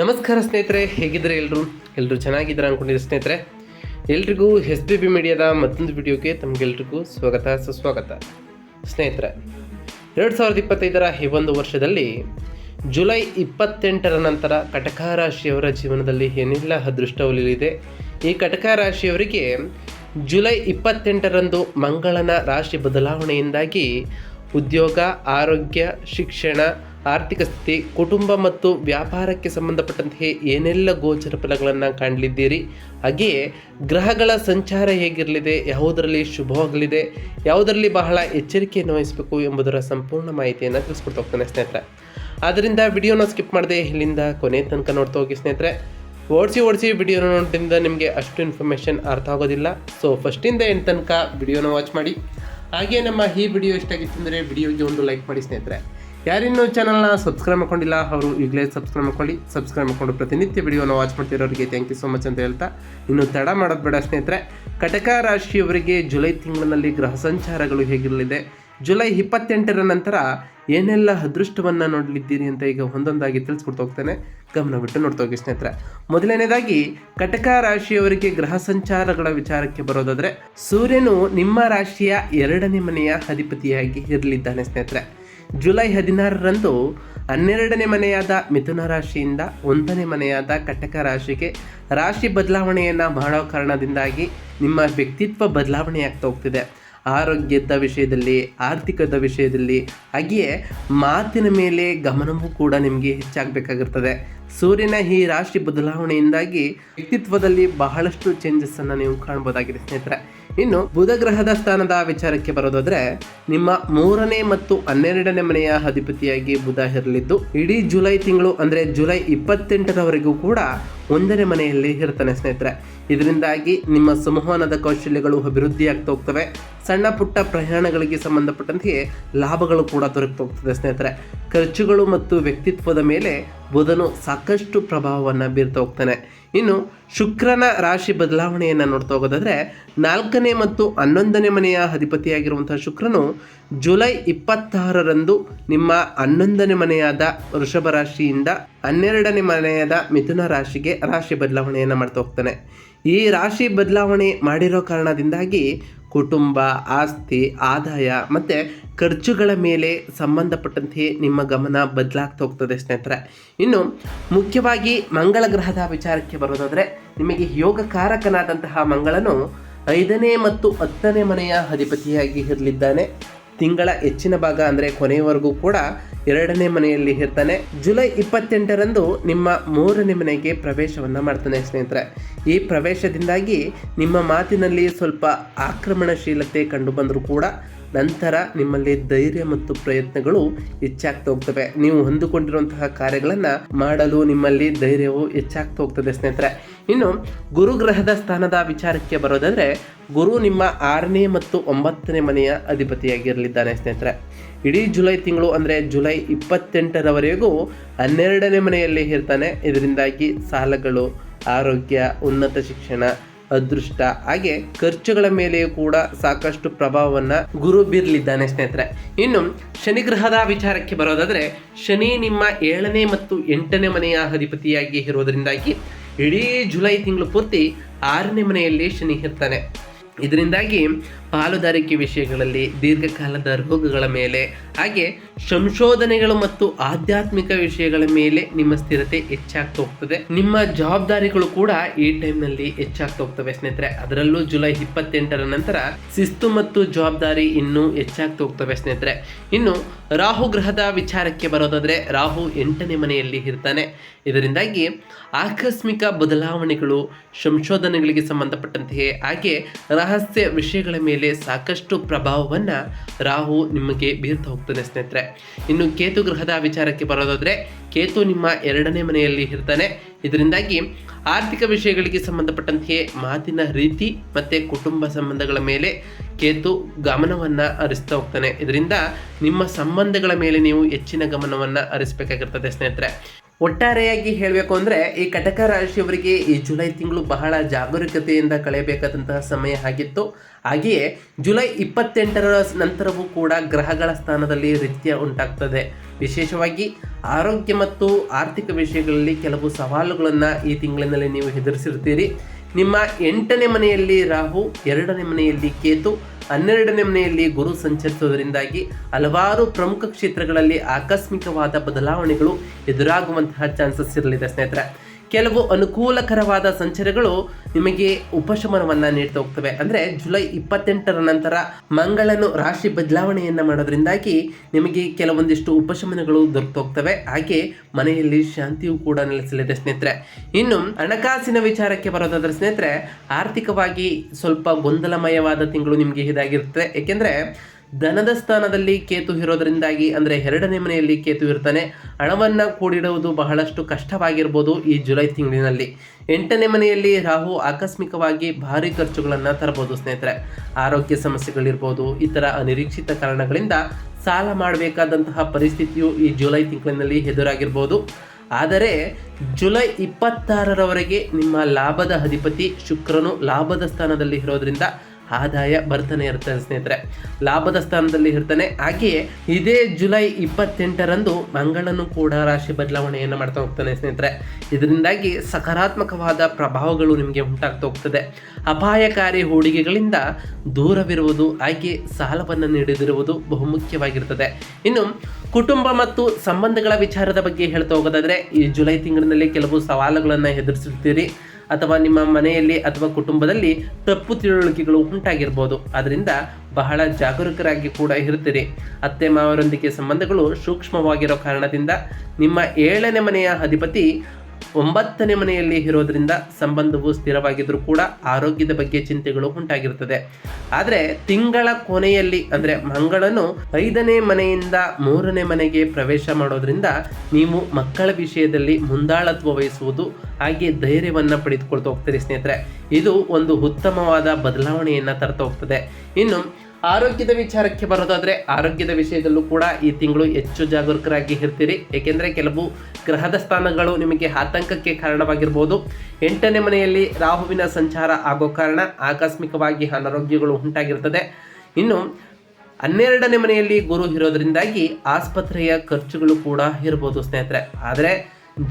ನಮಸ್ಕಾರ ಸ್ನೇಹಿತರೆ, ಹೇಗಿದ್ದಾರೆ ಎಲ್ಲರೂ ಎಲ್ಲರೂ ಚೆನ್ನಾಗಿದ್ದಾರೆ ಅಂದ್ಕೊಂಡಿದ್ದಾರೆ ಸ್ನೇಹಿತರೆ? ಎಲ್ರಿಗೂ ಎಸ್ ಬಿ ಬಿ ಮೀಡಿಯಾದ ಮತ್ತೊಂದು ವಿಡಿಯೋಗೆ ತಮಗೆಲ್ರಿಗೂ ಸ್ವಾಗತ, ಸುಸ್ವಾಗತ. ಸ್ನೇಹಿತರೆ, ಎರಡು ಸಾವಿರದ ಇಪ್ಪತ್ತೈದರ ಈ ಒಂದು ವರ್ಷದಲ್ಲಿ ಜುಲೈ ಇಪ್ಪತ್ತೆಂಟರ ನಂತರ ಕಟಕ ರಾಶಿಯವರ ಜೀವನದಲ್ಲಿ ಏನೆಲ್ಲ, ಅದೃಷ್ಟ ಒಲಿಯಲಿದೆ ಈ ಕಟಕ ರಾಶಿಯವರಿಗೆ ಜುಲೈ ಇಪ್ಪತ್ತೆಂಟರಂದು ಮಂಗಳನ ರಾಶಿ ಬದಲಾವಣೆಯಿಂದಾಗಿ ಉದ್ಯೋಗ, ಆರೋಗ್ಯ, ಶಿಕ್ಷಣ ಆರ್ಥಿಕ ಸ್ಥಿತಿ, ಕುಟುಂಬ ಮತ್ತು ವ್ಯಾಪಾರಕ್ಕೆ ಸಂಬಂಧಪಟ್ಟಂತೆ ಏನೆಲ್ಲ ಗೋಚರ ಫಲಗಳನ್ನು ಕಾಣಲಿದ್ದೀರಿ? ಹಾಗೆಯೇ ಗ್ರಹಗಳ ಸಂಚಾರ ಹೇಗಿರಲಿದೆ? ಯಾವುದರಲ್ಲಿ ಶುಭವಾಗಲಿದೆ? ಯಾವುದರಲ್ಲಿ ಬಹಳ ಎಚ್ಚರಿಕೆಯನ್ನು ವಹಿಸಬೇಕು ಎಂಬುದರ ಸಂಪೂರ್ಣ ಮಾಹಿತಿಯನ್ನು ತಿಳಿಸ್ಕೊಡ್ತಾ ಹೋಗ್ತಾನೆ ಸ್ನೇಹಿತರೆ. ಆದ್ದರಿಂದ ವಿಡಿಯೋನ ಸ್ಕಿಪ್ ಮಾಡದೆ ಇಲ್ಲಿಂದ ಕೊನೆ ತನಕ ನೋಡ್ತಾ ಹೋಗಿ ಸ್ನೇಹಿತರೆ. ಓಡಿಸಿ ಓಡಿಸಿ ವಿಡಿಯೋನ ನೋಡೋದ್ರಿಂದ ನಿಮಗೆ ಅಷ್ಟು ಇನ್ಫಾರ್ಮೇಷನ್ ಅರ್ಥ ಆಗೋದಿಲ್ಲ. ಸೊ ಫಸ್ಟಿಂದ ಎಂಟು ತನಕ ವಿಡಿಯೋನ ವಾಚ್ ಮಾಡಿ. ಹಾಗೆ ನಮ್ಮ ಈ ವಿಡಿಯೋ ಇಷ್ಟ ಆಗಿತ್ತು ಅಂದರೆ ವಿಡಿಯೋಗೆ ಒಂದು ಲೈಕ್ ಮಾಡಿ ಸ್ನೇಹಿತರೆ. ಯಾರಿನ್ನೂ ಚಾನಲ್ನ ಸಬ್ಸ್ಕ್ರೈಬ್ ಮಾಡ್ಕೊಂಡಿಲ್ಲ, ಅವರು ಈಗಲೇ ಸಬ್ಸ್ಕ್ರೈಬ್ ಮಾಡ್ಕೊಳ್ಳಿ. ಸಬ್ಸ್ಕ್ರೈಬ್ ಮಾಡ್ಕೊಂಡು ಪ್ರತಿನಿತ್ಯ ವಿಡಿಯೋನ ವಾಚ್ ಮಾಡ್ತಿರೋರಿಗೆ ಥ್ಯಾಂಕ್ ಯು ಸೊ ಮಚ್ ಅಂತ ಹೇಳ್ತಾ, ಇನ್ನು ತಡ ಮಾಡೋದು ಬೇಡ ಸ್ನೇಹಿತರೆ. ಕಟಕ ರಾಶಿಯವರಿಗೆ ಜುಲೈ ತಿಂಗಳಿನಲ್ಲಿ ಗ್ರಹ ಸಂಚಾರಗಳು ಹೇಗಿರಲಿದೆ? ಜುಲೈ ಇಪ್ಪತ್ತೆಂಟರ ನಂತರ ಏನೆಲ್ಲ ಅದೃಷ್ಟವನ್ನು ನೋಡಲಿದ್ದೀರಿ ಅಂತ ಈಗ ಒಂದೊಂದಾಗಿ ತಿಳಿಸ್ಕೊಡ್ತಾ ಹೋಗ್ತೇನೆ. ಗಮನ ಬಿಟ್ಟು ನೋಡ್ತಾ ಹೋಗಿ ಸ್ನೇಹಿತರೆ. ಮೊದಲನೇದಾಗಿ, ಕಟಕ ರಾಶಿಯವರಿಗೆ ಗ್ರಹ ಸಂಚಾರಗಳ ವಿಚಾರಕ್ಕೆ ಬರೋದಾದ್ರೆ, ಸೂರ್ಯನು ನಿಮ್ಮ ರಾಶಿಯ ಎರಡನೇ ಮನೆಯ ಅಧಿಪತಿಯಾಗಿ ಇರಲಿದ್ದಾನೆ ಸ್ನೇಹಿತರೆ. ಜುಲೈ ಹದಿನಾರರಂದು ಹನ್ನೆರಡನೇ ಮನೆಯಾದ ಮಿಥುನ ರಾಶಿಯಿಂದ ಒಂದನೇ ಮನೆಯಾದ ಕಟಕ ರಾಶಿಗೆ ರಾಶಿ ಬದಲಾವಣೆಯನ್ನು ಮಾಡೋ ಕಾರಣದಿಂದಾಗಿ ನಿಮ್ಮ ವ್ಯಕ್ತಿತ್ವ ಬದಲಾವಣೆಯಾಗ್ತಾ ಹೋಗ್ತಿದೆ. ಆರೋಗ್ಯದ ವಿಷಯದಲ್ಲಿ, ಆರ್ಥಿಕದ ವಿಷಯದಲ್ಲಿ, ಹಾಗೆಯೇ ಮಾತಿನ ಮೇಲೆ ಗಮನವೂ ಕೂಡ ನಿಮಗೆ ಹೆಚ್ಚಾಗಬೇಕಾಗಿರ್ತದೆ. ಸೂರ್ಯನ ಈ ರಾಶಿ ಬದಲಾವಣೆಯಿಂದಾಗಿ ವ್ಯಕ್ತಿತ್ವದಲ್ಲಿ ಬಹಳಷ್ಟು ಚೇಂಜಸ್ಸನ್ನು ನೀವು ಕಾಣ್ಬೋದಾಗಿದೆ ಸ್ನೇಹಿತರೆ. ಇನ್ನು ಬುಧ ಗ್ರಹದ ಸ್ಥಾನದ ವಿಚಾರಕ್ಕೆ ಬರೋದಾದ್ರೆ, ನಿಮ್ಮ ಮೂರನೇ ಮತ್ತು ಹನ್ನೆರಡನೇ ಮನೆಯ ಅಧಿಪತಿಯಾಗಿ ಬುಧ ಇರಲಿದ್ದು, ಇಡೀ ಜುಲೈ ತಿಂಗಳು ಅಂದ್ರೆ ಜುಲೈ ಇಪ್ಪತ್ತೆಂಟರವರೆಗೂ ಕೂಡ ಒಂದನೇ ಮನೆಯಲ್ಲಿ ಇರ್ತಾನೆ ಸ್ನೇಹಿತರೆ. ಇದರಿಂದಾಗಿ ನಿಮ್ಮ ಸಂವಹನದ ಕೌಶಲ್ಯಗಳು ಅಭಿವೃದ್ಧಿ ಆಗ್ತಾ ಹೋಗ್ತವೆ. ಸಣ್ಣ ಪುಟ್ಟ ಪ್ರಯಾಣಗಳಿಗೆ ಸಂಬಂಧಪಟ್ಟಂತೆ ಲಾಭಗಳು ಕೂಡ ದೊರಕ್ತಾ ಹೋಗ್ತದೆ ಸ್ನೇಹಿತರೆ. ಖರ್ಚುಗಳು ಮತ್ತು ವ್ಯಕ್ತಿತ್ವದ ಮೇಲೆ ಬುಧನು ಸಾಕಷ್ಟು ಪ್ರಭಾವವನ್ನು ಬೀರ್ತಾ ಹೋಗ್ತಾನೆ. ಇನ್ನು ಶುಕ್ರನ ರಾಶಿ ಬದಲಾವಣೆಯನ್ನು ನೋಡ್ತಾ ಹೋಗೋದಾದರೆ ನಾಲ್ಕನೇ ಮತ್ತು ಹನ್ನೊಂದನೇ ಮನೆಯ ಅಧಿಪತಿಯಾಗಿರುವಂಥ ಶುಕ್ರನು ಜುಲೈ ಇಪ್ಪತ್ತಾರರಂದು ನಿಮ್ಮ ಹನ್ನೊಂದನೇ ಮನೆಯಾದ ವೃಷಭ ರಾಶಿಯಿಂದ ಹನ್ನೆರಡನೇ ಮನೆಯಾದ ಮಿಥುನ ರಾಶಿಗೆ ರಾಶಿ ಬದಲಾವಣೆಯನ್ನು ಮಾಡ್ತಾ ಹೋಗ್ತಾನೆ. ಈ ರಾಶಿ ಬದಲಾವಣೆ ಮಾಡಿರೋ ಕಾರಣದಿಂದಾಗಿ ಕುಟುಂಬ, ಆಸ್ತಿ, ಆದಾಯ ಮತ್ತು ಖರ್ಚುಗಳ ಮೇಲೆ ಸಂಬಂಧಪಟ್ಟಂತೆ ನಿಮ್ಮ ಗಮನ ಬದಲಾಗ್ತಾ ಹೋಗ್ತದೆ ಸ್ನೇಹಿತರೆ. ಇನ್ನು ಮುಖ್ಯವಾಗಿ ಮಂಗಳ ಗ್ರಹದ ವಿಚಾರಕ್ಕೆ ಬರೋದಾದರೆ ನಿಮಗೆ ಯೋಗಕಾರಕನಾದಂತಹ ಮಂಗಳನು ಐದನೇ ಮತ್ತು ಹತ್ತನೇ ಮನೆಯ ಅಧಿಪತಿಯಾಗಿ ಇರಲಿದ್ದಾನೆ. ತಿಂಗಳ ಹೆಚ್ಚಿನ ಭಾಗ ಅಂದರೆ ಕೊನೆಯವರೆಗೂ ಕೂಡ ಎರಡನೇ ಮನೆಯಲ್ಲಿ ಇರ್ತಾನೆ. ಜುಲೈ ಇಪ್ಪತ್ತೆಂಟರಂದು ನಿಮ್ಮ ಮೂರನೇ ಮನೆಗೆ ಪ್ರವೇಶವನ್ನು ಮಾಡ್ತಾನೆ ಸ್ನೇಹಿತರೆ. ಈ ಪ್ರವೇಶದಿಂದಾಗಿ ನಿಮ್ಮ ಮಾತಿನಲ್ಲಿ ಸ್ವಲ್ಪ ಆಕ್ರಮಣಶೀಲತೆ ಕಂಡು ಬಂದರೂ ಕೂಡ ನಂತರ ನಿಮ್ಮಲ್ಲಿ ಧೈರ್ಯ ಮತ್ತು ಪ್ರಯತ್ನಗಳು ಹೆಚ್ಚಾಗ್ತಾ ಹೋಗ್ತವೆ. ನೀವು ಹೊಂದಿಕೊಂಡಿರುವಂತಹ ಕಾರ್ಯಗಳನ್ನು ಮಾಡಲು ನಿಮ್ಮಲ್ಲಿ ಧೈರ್ಯವು ಹೆಚ್ಚಾಗ್ತಾ ಹೋಗ್ತದೆ ಸ್ನೇಹಿತರೆ. ಇನ್ನು ಗುರುಗ್ರಹದ ಸ್ಥಾನದ ವಿಚಾರಕ್ಕೆ ಬರೋದಾದ್ರೆ ಗುರು ನಿಮ್ಮ ಆರನೇ ಮತ್ತು ಒಂಬತ್ತನೇ ಮನೆಯ ಅಧಿಪತಿಯಾಗಿರಲಿದ್ದಾನೆ ಸ್ನೇಹಿತರೆ. ಇಡೀ ಜುಲೈ ತಿಂಗಳು ಅಂದರೆ ಜುಲೈ ಇಪ್ಪತ್ತೆಂಟರವರೆಗೂ ಹನ್ನೆರಡನೇ ಮನೆಯಲ್ಲಿ ಇರ್ತಾನೆ. ಇದರಿಂದಾಗಿ ಸಾಲಗಳು, ಆರೋಗ್ಯ, ಉನ್ನತ ಶಿಕ್ಷಣ, ಅದೃಷ್ಟ, ಹಾಗೆ ಖರ್ಚುಗಳ ಮೇಲೆಯೂ ಕೂಡ ಸಾಕಷ್ಟು ಪ್ರಭಾವವನ್ನು ಗುರು ಬೀರಲಿದ್ದಾನೆ ಸ್ನೇಹಿತರೆ. ಇನ್ನು ಶನಿ ಗ್ರಹದ ವಿಚಾರಕ್ಕೆ ಬರೋದಾದರೆ, ಶನಿ ನಿಮ್ಮ ಏಳನೇ ಮತ್ತು ಎಂಟನೇ ಮನೆಯ ಅಧಿಪತಿಯಾಗಿ ಇರೋದರಿಂದಾಗಿ ಇಡೀ ಜುಲೈ ತಿಂಗಳು ಪೂರ್ತಿ ಆರನೇ ಮನೆಯಲ್ಲಿ ಶನಿ ಇರ್ತಾನೆ. ಇದರಿಂದಾಗಿ ಪಾಲುದಾರಿಕೆ ವಿಷಯಗಳಲ್ಲಿ ದೀರ್ಘಕಾಲದ ರೋಗಗಳ ಮೇಲೆ, ಹಾಗೆ ಸಂಶೋಧನೆಗಳು ಮತ್ತು ಆಧ್ಯಾತ್ಮಿಕ ವಿಷಯಗಳ ಮೇಲೆ ನಿಮ್ಮ ಸ್ಥಿರತೆ ಹೆಚ್ಚಾಗ್ತಾ ಹೋಗ್ತದೆ. ನಿಮ್ಮ ಜವಾಬ್ದಾರಿಗಳು ಕೂಡ ಈ ಟೈಮ್ನಲ್ಲಿ ಹೆಚ್ಚಾಗ್ತಾ ಹೋಗ್ತವೆ ಸ್ನೇಹಿತರೆ. ಅದರಲ್ಲೂ ಜುಲೈ ಇಪ್ಪತ್ತೆಂಟರ ನಂತರ ಶಿಸ್ತು ಮತ್ತು ಜವಾಬ್ದಾರಿ ಇನ್ನೂ ಹೆಚ್ಚಾಗ್ತಾ ಹೋಗ್ತವೆ ಸ್ನೇಹಿತರೆ. ಇನ್ನು ರಾಹು ಗ್ರಹದ ವಿಚಾರಕ್ಕೆ ಬರೋದಾದ್ರೆ, ರಾಹು ಎಂಟನೇ ಮನೆಯಲ್ಲಿ ಇರ್ತಾನೆ. ಇದರಿಂದಾಗಿ ಆಕಸ್ಮಿಕ ಬದಲಾವಣೆಗಳು, ಸಂಶೋಧನೆಗಳಿಗೆ ಸಂಬಂಧಪಟ್ಟಂತೆಯೇ, ಹಾಗೆ ರಹಸ್ಯ ವಿಷಯಗಳ ಮೇಲೆ ಸಾಕಷ್ಟು ಪ್ರಭಾವವನ್ನು ರಾಹು ನಿಮಗೆ ಬೀರ್ತಾ ಹೋಗ್ತಾನೆ ಸ್ನೇಹಿತರೆ. ಇನ್ನು ಕೇತು ಗ್ರಹದ ವಿಚಾರಕ್ಕೆ ಬರೋದಾದ್ರೆ, ಕೇತು ನಿಮ್ಮ ಎರಡನೇ ಮನೆಯಲ್ಲಿ ಇರ್ತಾನೆ. ಇದರಿಂದಾಗಿ ಆರ್ಥಿಕ ವಿಷಯಗಳಿಗೆ ಸಂಬಂಧಪಟ್ಟಂತೆಯೇ ಮಾತಿನ ರೀತಿ ಮತ್ತು ಕುಟುಂಬ ಸಂಬಂಧಗಳ ಮೇಲೆ ಕೇತು ಗಮನವನ್ನು ಹರಿಸ್ತಾ ಹೋಗ್ತಾನೆ. ಇದರಿಂದ ನಿಮ್ಮ ಸಂಬಂಧಗಳ ಮೇಲೆ ನೀವು ಹೆಚ್ಚಿನ ಗಮನವನ್ನು ಹರಿಸಬೇಕಾಗಿರ್ತದೆ ಸ್ನೇಹಿತರೆ. ಒಟ್ಟಾರೆಯಾಗಿ ಹೇಳಬೇಕು ಅಂದರೆ ಈ ಕಟಕ ರಾಶಿಯವರಿಗೆ ಈ ಜುಲೈ ತಿಂಗಳು ಬಹಳ ಜಾಗರೂಕತೆಯಿಂದ ಕಳೆಯಬೇಕಾದಂತಹ ಸಮಯ ಆಗಿತ್ತು. ಹಾಗೆಯೇ ಜುಲೈ ಇಪ್ಪತ್ತೆಂಟರ ನಂತರವೂ ಕೂಡ ಗ್ರಹಗಳ ಸ್ಥಾನದಲ್ಲಿ ರೀತಿಯ ಉಂಟಾಗ್ತದೆ. ವಿಶೇಷವಾಗಿ ಆರೋಗ್ಯ ಮತ್ತು ಆರ್ಥಿಕ ವಿಷಯಗಳಲ್ಲಿ ಕೆಲವು ಸವಾಲುಗಳನ್ನು ಈ ತಿಂಗಳಿನಲ್ಲಿ ನೀವು ಎದುರಿಸಿರ್ತೀರಿ. ನಿಮ್ಮ ಎಂಟನೇ ಮನೆಯಲ್ಲಿ ರಾಹು, ಎರಡನೇ ಮನೆಯಲ್ಲಿ ಕೇತು, ಹನ್ನೆರಡನೇ ಮನೆಯಲ್ಲಿ ಗುರು ಸಂಚರಿಸುವುದರಿಂದಾಗಿ ಹಲವಾರು ಪ್ರಮುಖ ಕ್ಷೇತ್ರಗಳಲ್ಲಿ ಆಕಸ್ಮಿಕವಾದ ಬದಲಾವಣೆಗಳು ಎದುರಾಗುವಂತಹ ಚಾನ್ಸಸ್ ಇರಲಿದೆ ಸ್ನೇಹಿತರೆ. ಕೆಲವು ಅನುಕೂಲಕರವಾದ ಸಂಚಾರಗಳು ನಿಮಗೆ ಉಪಶಮನವನ್ನ ನೀಡ್ತಾ ಹೋಗ್ತವೆ. ಅಂದ್ರೆ ಜುಲೈ ಇಪ್ಪತ್ತೆಂಟರ ನಂತರ ಮಂಗಳನು ರಾಶಿ ಬದಲಾವಣೆಯನ್ನ ಮಾಡೋದ್ರಿಂದಾಗಿ ನಿಮಗೆ ಕೆಲವೊಂದಿಷ್ಟು ಉಪಶಮನಗಳು ದೊರಕ್ತಾ ಹೋಗ್ತವೆ. ಹಾಗೆ ಮನೆಯಲ್ಲಿ ಶಾಂತಿಯೂ ಕೂಡ ನೆಲೆಸಲಿದೆ ಸ್ನೇಹಿತರೆ. ಇನ್ನು ಹಣಕಾಸಿನ ವಿಚಾರಕ್ಕೆ ಬರೋದಾದ್ರೆ ಸ್ನೇಹಿತರೆ, ಆರ್ಥಿಕವಾಗಿ ಸ್ವಲ್ಪ ಗೊಂದಲಮಯವಾದ ತಿಂಗಳು ನಿಮಗೆ ಇದಾಗಿರುತ್ತೆ. ಏಕೆಂದ್ರೆ ಧನದ ಸ್ಥಾನದಲ್ಲಿ ಕೇತು ಇರೋದರಿಂದಾಗಿ ಅಂದರೆ ಎರಡನೇ ಮನೆಯಲ್ಲಿ ಕೇತು ಇರ್ತಾನೆ. ಹಣವನ್ನು ಕೂಡಿಡುವುದು ಬಹಳಷ್ಟು ಕಷ್ಟವಾಗಿರ್ಬೋದು ಈ ಜುಲೈ ತಿಂಗಳಿನಲ್ಲಿ. ಎಂಟನೇ ಮನೆಯಲ್ಲಿ ರಾಹು ಆಕಸ್ಮಿಕವಾಗಿ ಭಾರಿ ಖರ್ಚುಗಳನ್ನು ತರಬಹುದು ಸ್ನೇಹಿತರೆ. ಆರೋಗ್ಯ ಸಮಸ್ಯೆಗಳಿರ್ಬೋದು, ಇತರ ಅನಿರೀಕ್ಷಿತ ಕಾರಣಗಳಿಂದ ಸಾಲ ಮಾಡಬೇಕಾದಂತಹ ಪರಿಸ್ಥಿತಿಯು ಈ ಜುಲೈ ತಿಂಗಳಿನಲ್ಲಿ ಎದುರಾಗಿರ್ಬೋದು. ಆದರೆ ಜುಲೈ ಇಪ್ಪತ್ತಾರರವರೆಗೆ ನಿಮ್ಮ ಲಾಭದ ಅಧಿಪತಿ ಶುಕ್ರನು ಲಾಭದ ಸ್ಥಾನದಲ್ಲಿ ಇರೋದ್ರಿಂದ ಆದಾಯ ಬರ್ತಾನೆ ಇರ್ತಾನೆ ಸ್ನೇಹಿತರೆ. ಲಾಭದ ಸ್ಥಾನದಲ್ಲಿ ಇರ್ತಾನೆ. ಹಾಗೆಯೇ ಇದೇ ಜುಲೈ ಇಪ್ಪತ್ತೆಂಟರಂದು ಮಂಗಳನು ಕೂಡ ರಾಶಿ ಬದಲಾವಣೆಯನ್ನು ಮಾಡ್ತಾ ಹೋಗ್ತಾನೆ ಸ್ನೇಹಿತರೆ. ಇದರಿಂದಾಗಿ ಸಕಾರಾತ್ಮಕವಾದ ಪ್ರಭಾವಗಳು ನಿಮಗೆ ಉಂಟಾಗ್ತಾ ಹೋಗ್ತದೆ. ಅಪಾಯಕಾರಿ ಹೂಡಿಕೆಗಳಿಂದ ದೂರವಿರುವುದು, ಹಾಗೆ ಸಾಲವನ್ನು ನೀಡದಿರುವುದು ಬಹುಮುಖ್ಯವಾಗಿರ್ತದೆ. ಇನ್ನು ಕುಟುಂಬ ಮತ್ತು ಸಂಬಂಧಗಳ ವಿಚಾರದ ಬಗ್ಗೆ ಹೇಳ್ತಾ ಹೋಗೋದಾದರೆ, ಈ ಜುಲೈ ತಿಂಗಳಿನಲ್ಲಿ ಕೆಲವು ಸವಾಲುಗಳನ್ನು ಎದುರಿಸಿರ್ತೀರಿ. ಅಥವಾ ನಿಮ್ಮ ಮನೆಯಲ್ಲಿ ಅಥವಾ ಕುಟುಂಬದಲ್ಲಿ ತಪ್ಪು ತಿಳುವಳಿಕೆಗಳು ಉಂಟಾಗಿರ್ಬೋದು. ಅದರಿಂದ ಬಹಳ ಜಾಗರೂಕರಾಗಿ ಕೂಡ ಇರುತ್ತೀರಿ. ಅತ್ತೆ ಮಾವರೊಂದಿಗೆ ಸಂಬಂಧಗಳು ಸೂಕ್ಷ್ಮವಾಗಿರೋ ಕಾರಣದಿಂದ ನಿಮ್ಮ ಏಳನೇ ಮನೆಯ ಅಧಿಪತಿ ಒಂಬತ್ತನೇ ಮನೆಯಲ್ಲಿ ಇರೋದ್ರಿಂದ ಸಂಬಂಧವು ಸ್ಥಿರವಾಗಿದ್ದರೂ ಕೂಡ ಆರೋಗ್ಯದ ಬಗ್ಗೆ ಚಿಂತೆಗಳು ಉಂಟಾಗಿರುತ್ತದೆ ಆದರೆ ತಿಂಗಳ ಕೊನೆಯಲ್ಲಿ, ಅಂದರೆ ಮಂಗಳನು ಐದನೇ ಮನೆಯಿಂದ ಮೂರನೇ ಮನೆಗೆ ಪ್ರವೇಶ ಮಾಡೋದ್ರಿಂದ ನೀವು ಮಕ್ಕಳ ವಿಷಯದಲ್ಲಿ ಮುಂದಾಳತ್ವ ವಹಿಸುವುದು ಹಾಗೆ ಧೈರ್ಯವನ್ನು ಪಡೆದುಕೊಳ್ತಾ ಹೋಗ್ತೀರಿ ಸ್ನೇಹಿತರೆ. ಇದು ಒಂದು ಉತ್ತಮವಾದ ಬದಲಾವಣೆಯನ್ನು ತರ್ತಾ ಹೋಗ್ತದೆ. ಇನ್ನು ಆರೋಗ್ಯದ ವಿಚಾರಕ್ಕೆ ಬರೋದಾದರೆ ಆರೋಗ್ಯದ ವಿಷಯದಲ್ಲೂ ಕೂಡ ಈ ತಿಂಗಳು ಹೆಚ್ಚು ಜಾಗರೂಕರಾಗಿ ಇರ್ತೀರಿ. ಏಕೆಂದರೆ ಕೆಲವು ಗ್ರಹದ ಸ್ಥಾನಗಳು ನಿಮಗೆ ಆತಂಕಕ್ಕೆ ಕಾರಣವಾಗಿರ್ಬೋದು. ಎಂಟನೇ ಮನೆಯಲ್ಲಿ ರಾಹುವಿನ ಸಂಚಾರ ಆಗೋ ಕಾರಣ ಆಕಸ್ಮಿಕವಾಗಿ ಅನಾರೋಗ್ಯಗಳು ಉಂಟಾಗಿರ್ತದೆ. ಇನ್ನು ಹನ್ನೆರಡನೇ ಮನೆಯಲ್ಲಿ ಗುರು ಇರೋದರಿಂದಾಗಿ ಆಸ್ಪತ್ರೆಯ ಖರ್ಚುಗಳು ಕೂಡ ಇರ್ಬೋದು ಸ್ನೇಹಿತರೆ. ಆದರೆ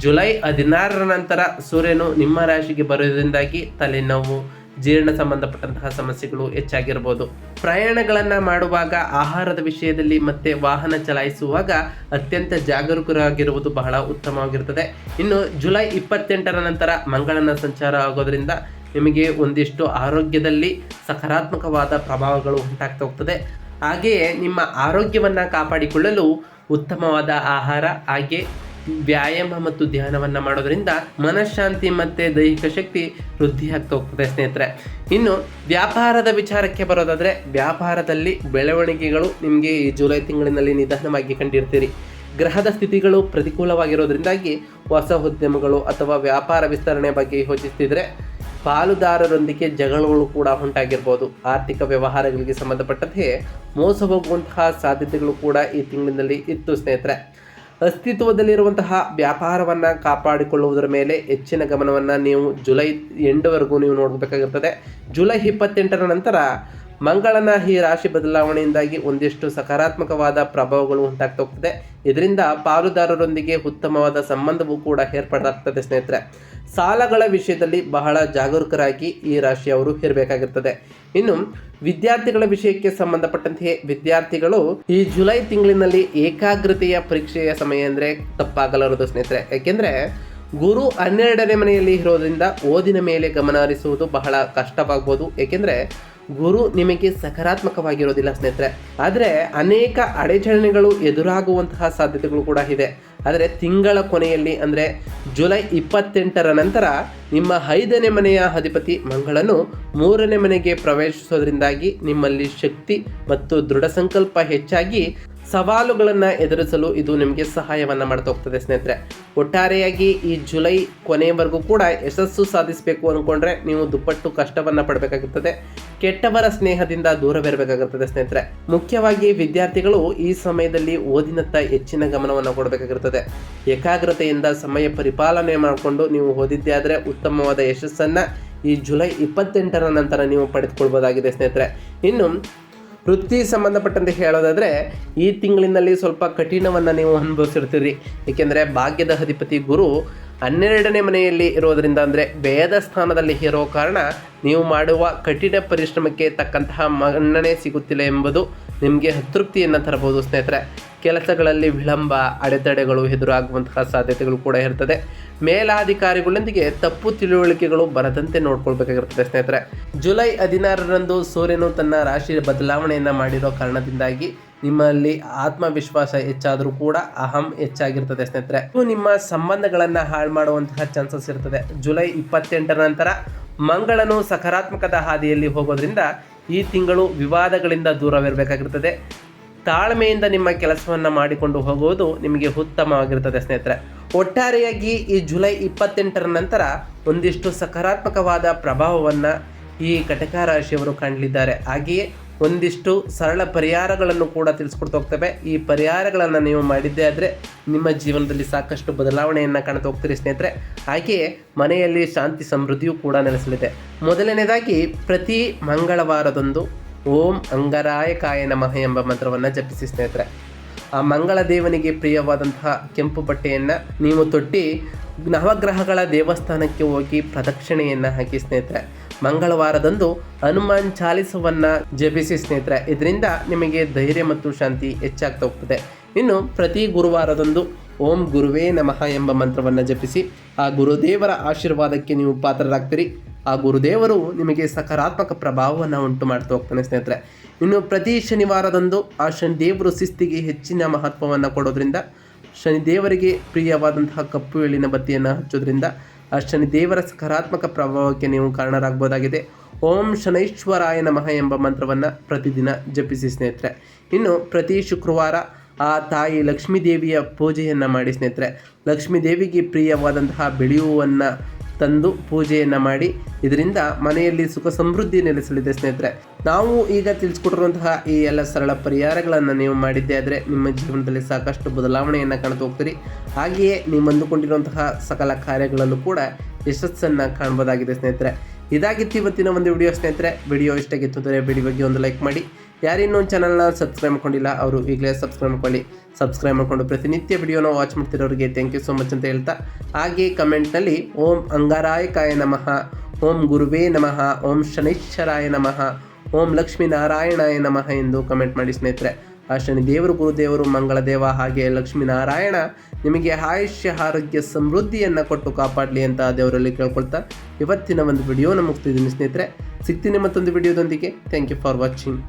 ಜುಲೈ ಹದಿನಾರರ ನಂತರ ಸೂರ್ಯನು ನಿಮ್ಮ ರಾಶಿಗೆ ಬರೋದರಿಂದಾಗಿ ತಲೆನೋವು ಜೀರ್ಣ ಸಂಬಂಧಪಟ್ಟಂತಹ ಸಮಸ್ಯೆಗಳು ಹೆಚ್ಚಾಗಿರ್ಬೋದು. ಪ್ರಯಾಣಗಳನ್ನು ಮಾಡುವಾಗ ಆಹಾರದ ವಿಷಯದಲ್ಲಿ ಮತ್ತೆ ವಾಹನ ಚಲಾಯಿಸುವಾಗ ಅತ್ಯಂತ ಜಾಗರೂಕರಾಗಿರುವುದು ಬಹಳ ಉತ್ತಮವಾಗಿರುತ್ತದೆ. ಇನ್ನು ಜುಲೈ ಇಪ್ಪತ್ತೆಂಟರ ನಂತರ ಮಂಗಳನ ಸಂಚಾರ ಆಗೋದ್ರಿಂದ ನಿಮಗೆ ಒಂದಿಷ್ಟು ಆರೋಗ್ಯದಲ್ಲಿ ಸಕಾರಾತ್ಮಕವಾದ ಪ್ರಭಾವಗಳು ಉಂಟಾಗ್ತಾ ಹೋಗ್ತದೆ. ಹಾಗೆಯೇ ನಿಮ್ಮ ಆರೋಗ್ಯವನ್ನು ಕಾಪಾಡಿಕೊಳ್ಳಲು ಉತ್ತಮವಾದ ಆಹಾರ ಹಾಗೆ ವ್ಯಾಯಾಮ ಮತ್ತು ಧ್ಯಾನವನ್ನು ಮಾಡೋದ್ರಿಂದ ಮನಃಶಾಂತಿ ಮತ್ತು ದೈಹಿಕ ಶಕ್ತಿ ವೃದ್ಧಿ ಆಗ್ತಾ ಹೋಗ್ತದೆ ಸ್ನೇಹಿತರೆ. ಇನ್ನು ವ್ಯಾಪಾರದ ವಿಚಾರಕ್ಕೆ ಬರೋದಾದರೆ ವ್ಯಾಪಾರದಲ್ಲಿ ಬೆಳವಣಿಗೆಗಳು ನಿಮಗೆ ಈ ಜುಲೈ ತಿಂಗಳಿನಲ್ಲಿ ನಿಧಾನವಾಗಿ ಕಂಡಿರ್ತೀರಿ. ಗ್ರಹದ ಸ್ಥಿತಿಗಳು ಪ್ರತಿಕೂಲವಾಗಿರೋದ್ರಿಂದಾಗಿ ಹೊಸ ಉದ್ಯಮಗಳು ಅಥವಾ ವ್ಯಾಪಾರ ವಿಸ್ತರಣೆ ಬಗ್ಗೆ ಯೋಚಿಸ್ತಿದ್ರೆ ಪಾಲುದಾರರೊಂದಿಗೆ ಜಗಳಗಳು ಕೂಡ ಉಂಟಾಗಿರ್ಬೋದು. ಆರ್ಥಿಕ ವ್ಯವಹಾರಗಳಿಗೆ ಸಂಬಂಧಪಟ್ಟಂತೆ ಮೋಸ ಹೋಗುವಂತಹ ಸಾಧ್ಯತೆಗಳು ಕೂಡ ಈ ತಿಂಗಳಿನಲ್ಲಿ ಇತ್ತು ಸ್ನೇಹಿತರೆ. ಅಸ್ತಿತ್ವದಲ್ಲಿರುವಂತಹ ವ್ಯಾಪಾರವನ್ನು ಕಾಪಾಡಿಕೊಳ್ಳುವುದರ ಮೇಲೆ ಹೆಚ್ಚಿನ ಗಮನವನ್ನು ನೀವು ಜುಲೈ ಎಂಡವರೆಗೂ ನೀವು ನೋಡಬೇಕಾಗಿರ್ತದೆ. ಜುಲೈ ಇಪ್ಪತ್ತೆಂಟರ ನಂತರ ಮಂಗಳನ ಈ ರಾಶಿ ಬದಲಾವಣೆಯಿಂದಾಗಿ ಒಂದಿಷ್ಟು ಸಕಾರಾತ್ಮಕವಾದ ಪ್ರಭಾವಗಳು ಉಂಟಾಗ್ತಾ ಹೋಗ್ತದೆ. ಇದರಿಂದ ಪಾಲುದಾರರೊಂದಿಗೆ ಉತ್ತಮವಾದ ಸಂಬಂಧವೂ ಕೂಡ ಏರ್ಪಡಾಗ್ತದೆ ಸ್ನೇಹಿತರೆ. ಸಾಲಗಳ ವಿಷಯದಲ್ಲಿ ಬಹಳ ಜಾಗರೂಕರಾಗಿ ಈ ರಾಶಿಯವರು ಇರಬೇಕಾಗಿರ್ತದೆ. ಇನ್ನು ವಿದ್ಯಾರ್ಥಿಗಳ ವಿಷಯಕ್ಕೆ ಸಂಬಂಧಪಟ್ಟಂತೆಯೇ ವಿದ್ಯಾರ್ಥಿಗಳು ಈ ಜುಲೈ ತಿಂಗಳಿನಲ್ಲಿ ಏಕಾಗ್ರತೆಯ ಪರೀಕ್ಷೆಯ ಸಮಯ ಅಂದರೆ ತಪ್ಪಾಗಲಾರದು ಸ್ನೇಹಿತರೆ. ಯಾಕೆಂದರೆ ಗುರು ಹನ್ನೆರಡನೇ ಮನೆಯಲ್ಲಿ ಇರೋದ್ರಿಂದ ಓದಿನ ಮೇಲೆ ಗಮನ ಹರಿಸುವುದು ಬಹಳ ಕಷ್ಟವಾಗ್ಬೋದು. ಏಕೆಂದರೆ ಗುರು ನಿಮಗೆ ಸಕಾರಾತ್ಮಕವಾಗಿರೋದಿಲ್ಲ ಸ್ನೇಹಿತರೆ. ಆದರೆ ಅನೇಕ ಅಡೆಚಣೆಗಳು ಎದುರಾಗುವಂತಹ ಸಾಧ್ಯತೆಗಳು ಕೂಡ ಇದೆ. ಆದರೆ ತಿಂಗಳ ಕೊನೆಯಲ್ಲಿ ಅಂದರೆ ಜುಲೈ ಇಪ್ಪತ್ತೆಂಟರ ನಂತರ ನಿಮ್ಮ ಐದನೇ ಮನೆಯ ಅಧಿಪತಿ ಮಂಗಳನು ಮೂರನೇ ಮನೆಗೆ ಪ್ರವೇಶಿಸೋದ್ರಿಂದಾಗಿ ನಿಮ್ಮಲ್ಲಿ ಶಕ್ತಿ ಮತ್ತು ದೃಢ ಸಂಕಲ್ಪ ಹೆಚ್ಚಾಗಿ ಸವಾಲುಗಳನ್ನು ಎದುರಿಸಲು ಇದು ನಿಮಗೆ ಸಹಾಯವನ್ನು ಮಾಡ್ತಾ ಹೋಗ್ತದೆ, ಸ್ನೇಹಿತರೆ. ಒಟ್ಟಾರೆಯಾಗಿ ಈ ಜುಲೈ ಕೊನೆಯವರೆಗೂ ಕೂಡ ಯಶಸ್ಸು ಸಾಧಿಸಬೇಕು ಅಂದ್ಕೊಂಡ್ರೆ ನೀವು ದುಪ್ಪಟ್ಟು ಕಷ್ಟವನ್ನು ಪಡಬೇಕಾಗುತ್ತದೆ ಕೆಟ್ಟವರ ಸ್ನೇಹದಿಂದ ದೂರವಿರಬೇಕಾಗುತ್ತದೆ ಸ್ನೇಹಿತರೆ. ಮುಖ್ಯವಾಗಿ ವಿದ್ಯಾರ್ಥಿಗಳು ಈ ಸಮಯದಲ್ಲಿ ಓದಿನತ್ತ ಹೆಚ್ಚಿನ ಗಮನವನ್ನು ಕೊಡಬೇಕಾಗಿರ್ತದೆ. ಏಕಾಗ್ರತೆಯಿಂದ ಸಮಯ ಪರಿಪಾಲನೆ ಮಾಡಿಕೊಂಡು ನೀವು ಓದಿದ್ದೇ ಆದರೆ ಉತ್ತಮವಾದ ಯಶಸ್ಸನ್ನು ಈ ಜುಲೈ ಇಪ್ಪತ್ತೆಂಟರ ನಂತರ ನೀವು ಪಡೆದುಕೊಳ್ಬೋದಾಗಿದೆ, ಸ್ನೇಹಿತರೆ. ಇನ್ನು ವೃತ್ತಿ ಸಂಬಂಧಪಟ್ಟಂತೆ ಹೇಳೋದಾದರೆ, ಈ ತಿಂಗಳಿನಲ್ಲಿ ಸ್ವಲ್ಪ ಕಠಿಣವನ್ನು ನೀವು ಅನುಭವಿಸಿರ್ತೀರಿ. ಏಕೆಂದರೆ ಭಾಗ್ಯದ ಅಧಿಪತಿ ಗುರು ಹನ್ನೆರಡನೇ ಮನೆಯಲ್ಲಿ ಇರೋದರಿಂದ ಅಂದರೆ ಭೇದ ಸ್ಥಾನದಲ್ಲಿ ಇರೋ ಕಾರಣ ನೀವು ಮಾಡುವ ಕಠಿಣ ಪರಿಶ್ರಮಕ್ಕೆ ತಕ್ಕಂತಹ ಮನ್ನಣೆ ಸಿಗುತ್ತಿಲ್ಲ ಎಂಬುದು ನಿಮಗೆ ಅತೃಪ್ತಿಯನ್ನು ತರಬಹುದು ಸ್ನೇಹಿತರೆ. ಕೆಲಸಗಳಲ್ಲಿ ವಿಳಂಬ, ಅಡೆತಡೆಗಳು ಎದುರಾಗುವಂತಹ ಸಾಧ್ಯತೆಗಳು ಕೂಡ ಇರ್ತದೆ. ಮೇಲಾಧಿಕಾರಿಗಳೊಂದಿಗೆ ತಪ್ಪು ತಿಳುವಳಿಕೆಗಳು ಬರದಂತೆ ನೋಡ್ಕೊಳ್ಬೇಕಾಗಿರ್ತದೆ ಸ್ನೇಹಿತರೆ. ಜುಲೈ ಹದಿನಾರರಂದು ಸೂರ್ಯನು ತನ್ನ ರಾಶಿ ಬದಲಾವಣೆಯನ್ನು ಮಾಡಿರೋ ಕಾರಣದಿಂದಾಗಿ ನಿಮ್ಮಲ್ಲಿ ಆತ್ಮವಿಶ್ವಾಸ ಹೆಚ್ಚಾದರೂ ಕೂಡ ಅಹಂ ಹೆಚ್ಚಾಗಿರ್ತದೆ ಸ್ನೇಹಿತರೆ. ಇದು ನಿಮ್ಮ ಸಂಬಂಧಗಳನ್ನು ಹಾಳು ಮಾಡುವಂತಹ ಚಾನ್ಸಸ್ ಇರ್ತದೆ. ಜುಲೈ ಇಪ್ಪತ್ತೆಂಟರ ನಂತರ ಮಂಗಳನು ಸಕಾರಾತ್ಮಕದ ಹಾದಿಯಲ್ಲಿ ಹೋಗೋದ್ರಿಂದ ಈ ತಿಂಗಳು ವಿವಾದಗಳಿಂದ ದೂರವಿರಬೇಕಾಗಿರ್ತದೆ. ತಾಳ್ಮೆಯಿಂದ ನಿಮ್ಮ ಕೆಲಸವನ್ನು ಮಾಡಿಕೊಂಡು ಹೋಗುವುದು ನಿಮಗೆ ಉತ್ತಮವಾಗಿರುತ್ತದೆ ಸ್ನೇಹಿತರೆ. ಒಟ್ಟಾರೆಯಾಗಿ ಈ ಜುಲೈ ಇಪ್ಪತ್ತೆಂಟರ ನಂತರ ಒಂದಿಷ್ಟು ಸಕಾರಾತ್ಮಕವಾದ ಪ್ರಭಾವವನ್ನು ಈ ಕಟಕ ರಾಶಿಯವರು ಕಾಣಲಿದ್ದಾರೆ ಹಾಗೆಯೇ ಒಂದಿಷ್ಟು ಸರಳ ಪರಿಹಾರಗಳನ್ನು ಕೂಡ ತಿಳಿಸ್ಕೊಡ್ತಾ ಹೋಗ್ತವೆ. ಈ ಪರಿಹಾರಗಳನ್ನು ನೀವು ಮಾಡಿದ್ದೇ ಆದರೆ ನಿಮ್ಮ ಜೀವನದಲ್ಲಿ ಸಾಕಷ್ಟು ಬದಲಾವಣೆಯನ್ನು ಕಾಣ್ತಾ ಹೋಗ್ತೀರಿ, ಸ್ನೇಹಿತರೆ. ಹಾಗೆಯೇ ಮನೆಯಲ್ಲಿ ಶಾಂತಿ ಸಮೃದ್ಧಿಯೂ ಕೂಡ ನೆಲೆಸಲಿದೆ. ಮೊದಲನೇದಾಗಿ ಪ್ರತಿ ಮಂಗಳವಾರದಂದು ಓಂ ಅಂಗರಾಯಕಾಯ ನಮಃ ಎಂಬ ಮಂತ್ರವನ್ನು ಜಪಿಸಿ ಸ್ನೇಹಿತರೆ. ಆ ಮಂಗಳ ದೇವನಿಗೆ ಪ್ರಿಯವಾದಂತಹ ಕೆಂಪು ಬಟ್ಟೆಯನ್ನು ನೀವು ತೊಟ್ಟಿ ನವಗ್ರಹಗಳ ದೇವಸ್ಥಾನಕ್ಕೆ ಹೋಗಿ ಪ್ರದಕ್ಷಿಣೆಯನ್ನು ಹಾಕಿ ಸ್ನೇಹಿತರೆ. ಮಂಗಳವಾರದಂದು ಹನುಮಾನ್ ಚಾಲಿಸವನ್ನು ಜಪಿಸಿ ಸ್ನೇಹಿತರೆ. ಇದರಿಂದ ನಿಮಗೆ ಧೈರ್ಯ ಮತ್ತು ಶಾಂತಿ ಹೆಚ್ಚಾಗ್ತಾ ಹೋಗ್ತದೆ. ಇನ್ನು ಪ್ರತಿ ಗುರುವಾರದಂದು ಓಂ ಗುರುವೇ ನಮಃ ಎಂಬ ಮಂತ್ರವನ್ನು ಜಪಿಸಿ ಆ ಗುರುದೇವರ ಆಶೀರ್ವಾದಕ್ಕೆ ನೀವು ಪಾತ್ರರಾಗ್ತೀರಿ. ಆ ಗುರುದೇವರು ನಿಮಗೆ ಸಕಾರಾತ್ಮಕ ಪ್ರಭಾವವನ್ನು ಉಂಟು ಮಾಡ್ತಾ ಹೋಗ್ತಾನೆ ಸ್ನೇಹಿತರೆ. ಇನ್ನು ಪ್ರತಿ ಶನಿವಾರದಂದು ಆ ಶನಿ ದೇವರು ಶಿಸ್ತಿಗೆ ಹೆಚ್ಚಿನ ಮಹತ್ವವನ್ನು ಕೊಡೋದ್ರಿಂದ, ಶನಿದೇವರಿಗೆ ಪ್ರಿಯವಾದಂತಹ ಕಪ್ಪು ಎಳ್ಳಿನ ಬತ್ತಿಯನ್ನು ಹಚ್ಚೋದ್ರಿಂದ ಆ ಶನಿ ದೇವರ ಸಕಾರಾತ್ಮಕ ಪ್ರಭಾವಕ್ಕೆ ನೀವು ಕಾರಣರಾಗಬಹುದಾಗಿದೆ ಓಂ ಶನೈಶ್ವರಾಯ ನಮಃ ಎಂಬ ಮಂತ್ರವನ್ನು ಪ್ರತಿದಿನ ಜಪಿಸಿ ಸ್ನೇಹಿತರೆ. ಇನ್ನು ಪ್ರತಿ ಶುಕ್ರವಾರ ಆ ತಾಯಿ ಲಕ್ಷ್ಮೀ ದೇವಿಯ ಪೂಜೆಯನ್ನು ಮಾಡಿ ಸ್ನೇಹಿತರೆ. ಲಕ್ಷ್ಮೀ ದೇವಿಗೆ ಪ್ರಿಯವಾದಂತಹ ಬೆಳೆಯುವನ್ನು ತಂದು ಪೂಜೆಯನ್ನು ಮಾಡಿ ಇದರಿಂದ ಮನೆಯಲ್ಲಿ ಸುಖ ಸಮೃದ್ಧಿ ನೆಲೆಸಲಿದೆ ಸ್ನೇಹಿತರೆ. ನಾವು ಈಗ ತಿಳಿಸ್ಕೊಟ್ಟಿರುವಂತಹ ಈ ಎಲ್ಲ ಸರಳ ಪರಿಹಾರಗಳನ್ನು ನೀವು ಮಾಡಿದ್ದೇ ಆದರೆ ನಿಮ್ಮ ಜೀವನದಲ್ಲಿ ಸಾಕಷ್ಟು ಬದಲಾವಣೆಯನ್ನು ಕಾಣ್ತಾ ಹೋಗ್ತೀರಿ. ಹಾಗೆಯೇ ನೀವು ಅಂದುಕೊಂಡಿರುವಂತಹ ಸಕಲ ಕಾರ್ಯಗಳಲ್ಲೂ ಕೂಡ ಯಶಸ್ಸನ್ನು ಕಾಣ್ಬೋದಾಗಿದೆ ಸ್ನೇಹಿತರೆ. ಇದಾಗಿತ್ತು ಇವತ್ತಿನ ಒಂದು ವಿಡಿಯೋ ಸ್ನೇಹಿತರೆ. ವಿಡಿಯೋ ಇಷ್ಟ ವಿಡಿಯೋ ಬಗ್ಗೆ ಒಂದು ಲೈಕ್ ಮಾಡಿ. ಯಾರಿನ್ನೂ ಚಾನಲ್ನ ಸಬ್ಸ್ಕ್ರೈಬ್ ಮಾಡ್ಕೊಂಡಿಲ್ಲ, ಅವರು ಈಗಲೇ ಸಬ್ಸ್ಕ್ರೈಬ್ ಮಾಡ್ಕೊಳ್ಳಿ. ಸಬ್ಸ್ಕ್ರೈಬ್ ಮಾಡಿಕೊಂಡು ಪ್ರತಿನಿತ್ಯ ವಿಡಿಯೋನ ವಾಚ್ ಮಾಡ್ತಿರೋರಿಗೆ ಥ್ಯಾಂಕ್ ಯು ಸೋ ಮಚ್ ಅಂತ ಹೇಳ್ತಾ, ಹಾಗೆ ಕಮೆಂಟ್ನಲ್ಲಿ ಓಂ ಅಂಗಾರಾಯಕಾಯ ನಮಃ, ಓಂ ಗುರುವೇ ನಮಃ, ಓಂ ಶನೈಶ್ವರಾಯ ನಮಃ, ಓಂ ಲಕ್ಷ್ಮೀನಾರಾಯಣಾಯ ನಮಃ ಎಂದು ಕಮೆಂಟ್ ಮಾಡಿ ಸ್ನೇಹಿತರೆ. ಆ ಶನಿ ದೇವರು ಗುರುದೇವರು ಮಂಗಳ ದೇವ ಹಾಗೆ ಲಕ್ಷ್ಮೀನಾರಾಯಣ ನಿಮಗೆ ಆಯುಷ್ಯ, ಆರೋಗ್ಯ, ಸಮೃದ್ಧಿಯನ್ನು ಕೊಟ್ಟು ಕಾಪಾಡಲಿ ಅಂತ ದೇವರಲ್ಲಿ ಕೇಳ್ಕೊಳ್ತಾ ಇವತ್ತಿನ ಒಂದು ವಿಡಿಯೋನ ಮುಗ್ತಿದ್ದೀನಿ ಸ್ನೇಹಿತರೆ. ಸಿಗ್ತೀನಿ ಮತ್ತೊಂದು ವಿಡಿಯೋದೊಂದಿಗೆ ಥ್ಯಾಂಕ್ ಯು ಫಾರ್ ವಾಚಿಂಗ್